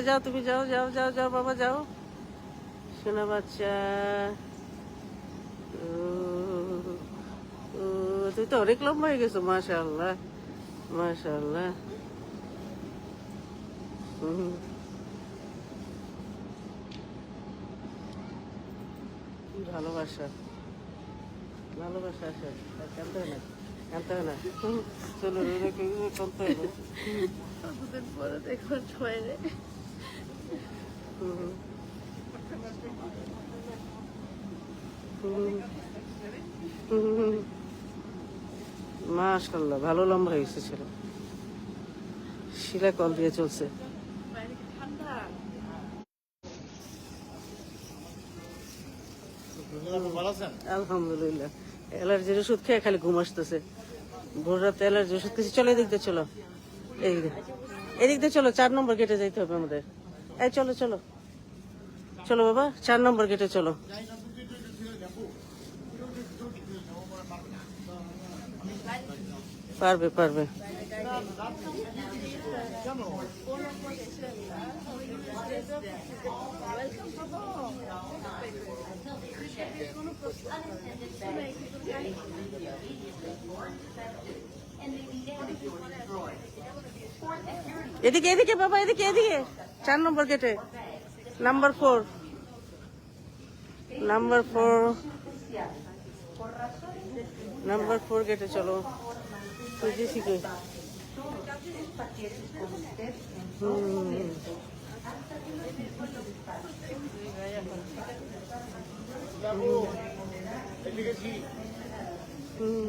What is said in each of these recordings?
দৌড়ে যাও, তুমি যাও যাও যাও যাও, বাবা, যাও। শোনা বাচ্চা। তুই তো অনেক লম্বা হয়ে গেছো হুম। কি ভালোবাসা ভালোবাসা আর কানতে হয় না, কানতে হয় না। চলো কানতে কতদিন পরে দেখো সবাই মাশাআল্লাহ, ভালো লম্বা হয়েছে ছেলে। শিলা কল দিয়ে চলছে। আলহামদুলিল্লাহ, অ্যালার্জির ওষুধ খেয়ে খালি ঘুম আসতেছে। ভোর রাতে অ্যালার্জি ওষুধ খেয়েছি, চলো এদিক দিয়ে চলো। এদিক দিয়ে এদিক দিয়ে চলো, চার নম্বর গেটে যাইতে হবে আমাদের। এই চলো চলো। চলো বাবা, চার নম্বর গেটে চলো। পারবে পারবে। এদিকে এদিকে বাবা, এদিকে এদিকে। চার নম্বর গেটে number four number four number four গেটে চলো। যে শিখে হুম।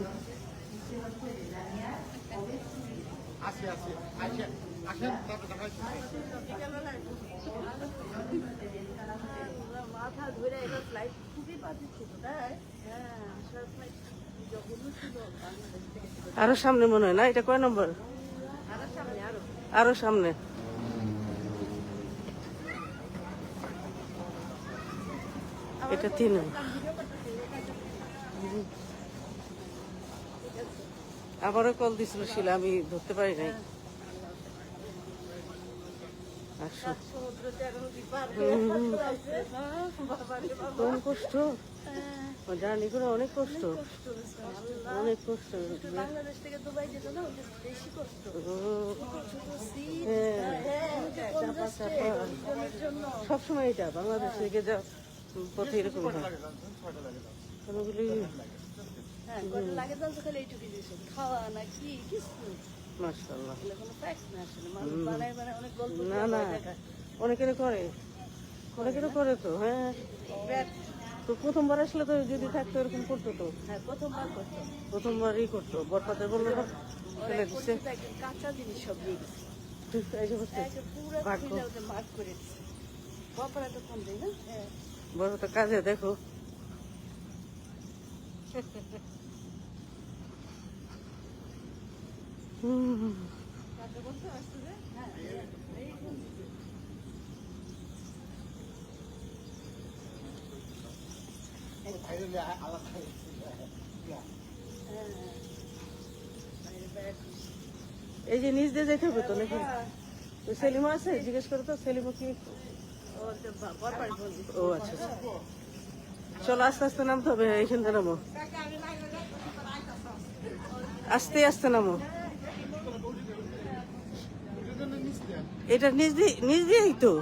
আছে আছে আসেন আসেন তারপর দেখা মাথা ধরে এটা ফ্লাইট খুবই বাজে ছিল তাই? হ্যাঁ আসার ফ্লাইট আরও সামনে মনে হয় না? এটা কয় নম্বর? আরও সামনে আরও। আরও সামনে। এটা তিন আবারও কল দিছিল শিলা আমি ধরতে পারি নাই। কষ্ট? জার্নি করে অনেক কষ্ট। অনেক কষ্ট। বাংলাদেশ থেকে দুবাই যেত না বেশি কষ্ট ও, ছোট সিট হ্যাঁ, সবসময় এটা বাংলাদেশ থেকে যা পথে এরকম হয়। কোনোগুলি হ্যাঁ কয়টা লাগে জানতো খালি এইটুকু জিনিস খাওয়া না কি? কিছু মাশাল্লাহ এগুলো কোনো ফ্যাক্ট না আসলে। মানুষ বানায় বানায় অনেক গল্প না করে না করে। তো হ্যাঁ। তো প্রথমবার আসলে তো যদি থাকতো এরকম করতো তো। হ্যাই প্রথমবার করতো। প্রথমবারই করতো। বরপাতে বলল ফেলে দিচ্ছে কাঁচা জিনিস সব দিয়ে দিচ্ছে এই যে বসছে একে পুরো ভাগ্য। খুলে করে দিচ্ছে তো কম দেয় না? হ্যাঁ। কাজে দেখো হুম কাঁচা বলতে আসছে যে হ্যাঁ এই যে নিজ দিয়ে যেতে হবে তো নাকি? তো সেলিমা আছে? জিজ্ঞেস করো তো সেলিমা কি? ও আচ্ছা আচ্ছা। চলো আস্তে আস্তে নামতে হবে, এখান থেকে নামো। আস্তে আস্তে নামো। এটা নিচ দিয়ে, নিচ দিয়েই তো।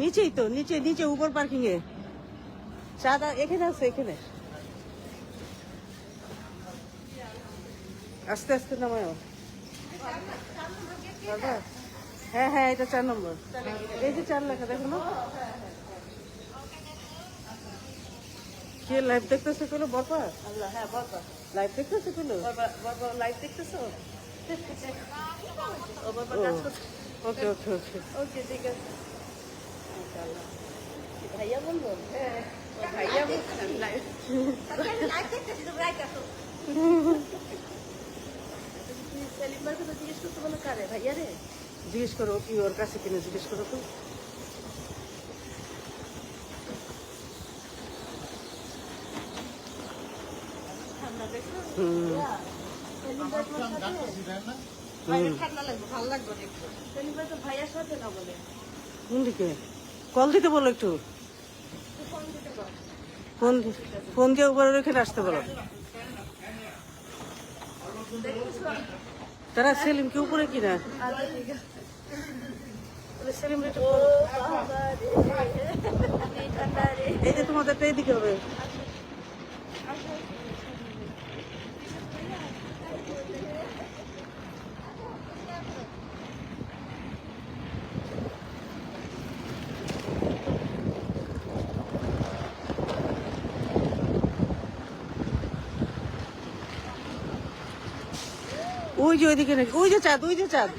নিচেই তো, নিচে নিচে উপর পার্কিং এ। চাঁদা এখানে আছে, এখানে। আস্তে আস্তে নামায় হ্যাঁ হ্যাঁ এটা চার নম্বর। এই যে চার লেখা, দেখো না। কে লাইভ দেখতেছে কেলো বরপা? আল্লাহ হ্যাঁ বরপার লাইভ দেখতেছে বরপার বরপার লাইভ দেখতেছো? ওকে ওকে ওকে। ওকে ঠিক আছে। ভাইয়া বলব? হ্যাঁ ভাইয়া বলছে। আমি লাইভ সেলিম ভাইকে তো জিজ্ঞেস করতে বলো কারে? ভাইয়া রে? জিজ্ঞেস করো কি ওর কাছে কিনে জিজ্ঞেস করো তো ঠান্ডা দেখো হুম সেলিম ভাই তোমার সাথে জানতেছি তাই না বাইরে ঠান্ডা লাগবে ভালো লাগবে না একটু সেলিম ভাই তো ভাইয়ার সাথে না বলে কোন দিকে কল দিতে বলো একটু। ফোন ফোন দিয়ে উপরে রেখে আসতে বলো। তারা উপরে কিনা সেলিম ও বাবা রে এই এই যে তোমাদের এইদিকে হবে। ওই যে ওইদিকে নাকি ওই যে চাঁদ, ওই যে চাঁদ।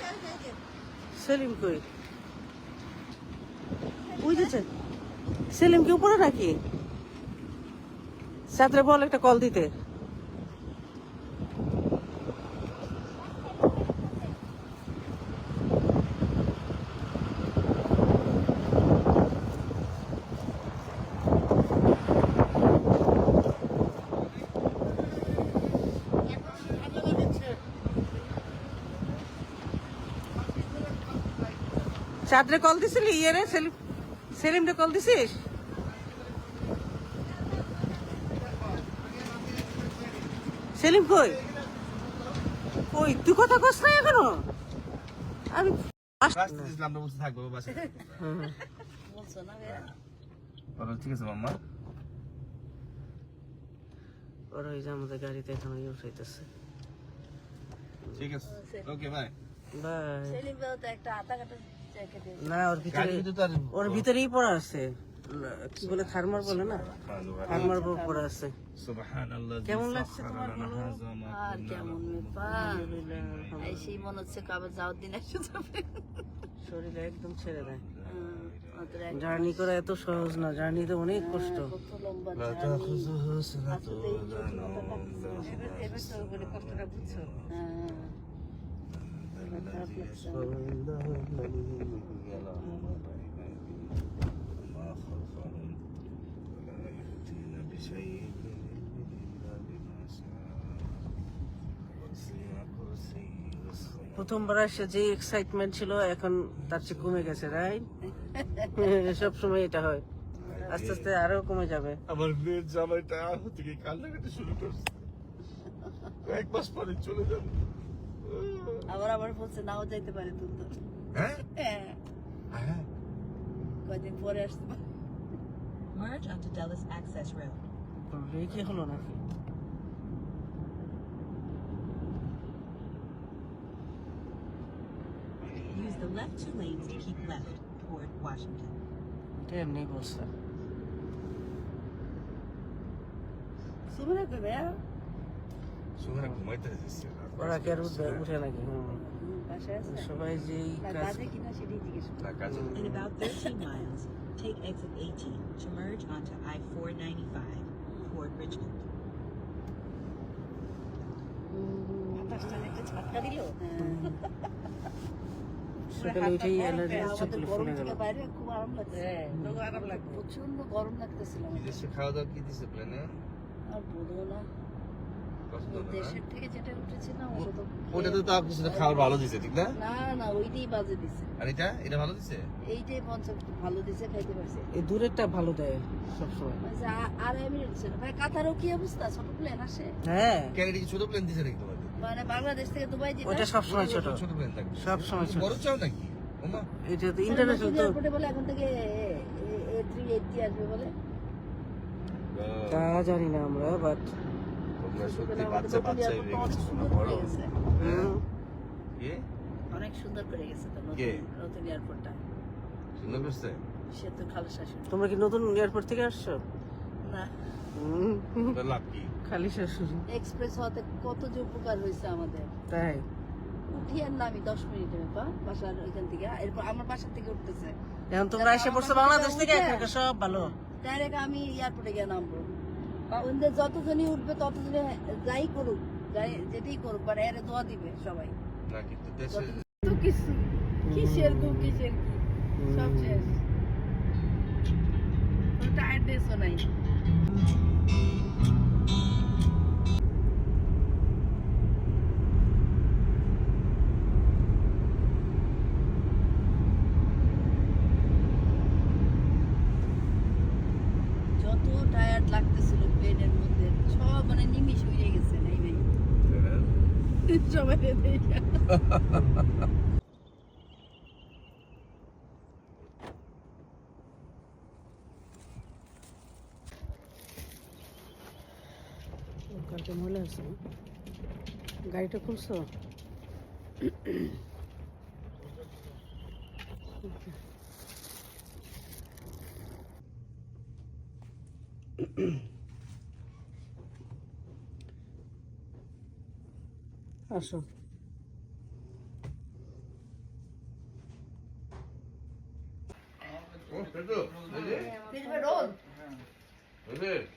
সেলিম কই? ওই যে চাঁদ। সেলিম কি উপরে নাকি? সাঁতরে বল একটা কল দিতে। চাঁদরে কল দিছিলি? ইয়ে রে সেলিম সেলিমরে কল দিছিস? সেলিম কই? কই? তুই কথা কস না এখনও? আমি ঠিক আছে মাম্মা ওরা ওই যে আমাদের গাড়িতে এখন উঠাইতেছে। ঠিক আছে। ওকে বাই বাই সেলিম তো একটা কাটা না ওর ভিতরে ওর ভিতরেই পড়া আছে। কি বলে থার্মার বলে না? থার্মার পড়া আছে। কেমন লাগছে তোমার আর কেমন মেপা এই সেই মনে হচ্ছে কবে যাওয়ার দিন একটু যাবে। শরীরে একদম ছেড়ে দেয়। জার্নি করা এত সহজ না জার্নি তো অনেক কষ্ট। কত লম্বা journey। প্রথমবার এসে যে এক্সাইটমেন্ট ছিল এখন তার চেয়ে কমে গেছে রাইট সব সময় এটা হয়। আস্তে আস্তে আরও কমে যাবে। আমার মেয়ের জামাইটা থেকে কান্নাকাটি শুরু করছে। এক মাস পরে চলে যাবে। আবার আবার বলছে নাও যাইতে পারে তুমি তো হ্যাঁ হ্যাঁ হ্যাঁ কয়দিন পরে আসতে পারে Merge onto Dulles Access Road. কি হলো নাকি Use the left two lanes to keep left toward Washington. এটা এমনি বলছে সুমনে কই ভাইয়া সুমারা ঘুমাইতে যাচ্ছে ওরা কে আর উঠবে উঠে নাকি হুম। হুম, বাসায় আছে সবাই যেই না, কাজ কাজে কিনা সেটাই জিজ্ঞেস করো। না কাজে In about 13 miles, take exit 18 to merge onto I-495 toward Richmond. বাতাসটা একটা ঝটকা দিল সকালে উঠেই অ্যালার্জি আমাদের চুপলে গরম ফুলে গেল থেকে বাইরে খুব আরাম লাগছে আরাম লাগবে প্রচণ্ড গরম লাগতেছিল আমাদের। বিদেশে খাওয়া দাওয়া কি দিছে প্লেনে আর বলব না পছন্দ না দেশের থেকে যেটা উঠেছে না ওটা তো ওটা তো তাও কিছু খাবার ভালো দিছে ঠিক না না না ওইটাই বাজে দিছে আর এটা এটা ভালো দিছে এইটাই পঞ্চাশ ভালো দিছে খাইতে পারছে এই দূরেরটা ভালো দেয় সবসময় ওই যে আ- আড়াই মিনিট ছিল ভাই কাতারও কি অবস্থা ছোট প্লেন আসে হ্যাঁ ক্যানেডি ছোট প্লেন দিছে নাকি তোমাদের মানে বাংলাদেশ থেকে দুবাই যেটা ওইটা সবসময় ছোট ছোট প্লেন থাকবে সবসময় ছোট বড় চাও নাকি এটা তো ইন্টারন্যাশনাল তো এয়ারপোর্টে বলে এখন থেকে এ থ্রি এইটটি আসবে বলে তা জানি না আমরা বাট সত্যি বাচ্চা বাচ্চা হয়ে গেছো। বড় কে? অনেক সুন্দর করে গেছে তো নতুন এয়ারপোর্টটা সুন্দর করছে? সে তো খালো শাশুড়ি। তোমরা কি নতুন এয়ারপোর্ট থেকে আসছো? না। লাভ কি? খালি শাশুড়ি। এক্সপ্রেস হওয়াতে কত যে উপকার হয়েছে আমাদের। তাই? উঠি আর নামি দশ মিনিটে ব্যাপার বাসার ওইখান থেকে। এরপর আমার বাসা থেকে উঠতেছে। এখন তোমরা এসে পড়ছো বাংলাদেশ থেকে একা একা সব ভালো। ডাইরেক্ট আমি এয়ারপোর্টে গিয়ে নামবো। ওদের যতজনই উঠবে ততজনে যাই করুক যাই যেটাই করুক মানে এর দোয়া দিবে সবাই। না কিন্তু দেশে তো কিছু কিসের দু কিসের কি? সব শেষ। টায়ার্ডনেসও নাই। গাড়িটা ময়লা আছে। গাড়িটা খুলছো? আসো। ও পেটো পেটো। রোল পেটো।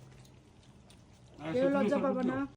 কেউ লজ্জা পাবে না।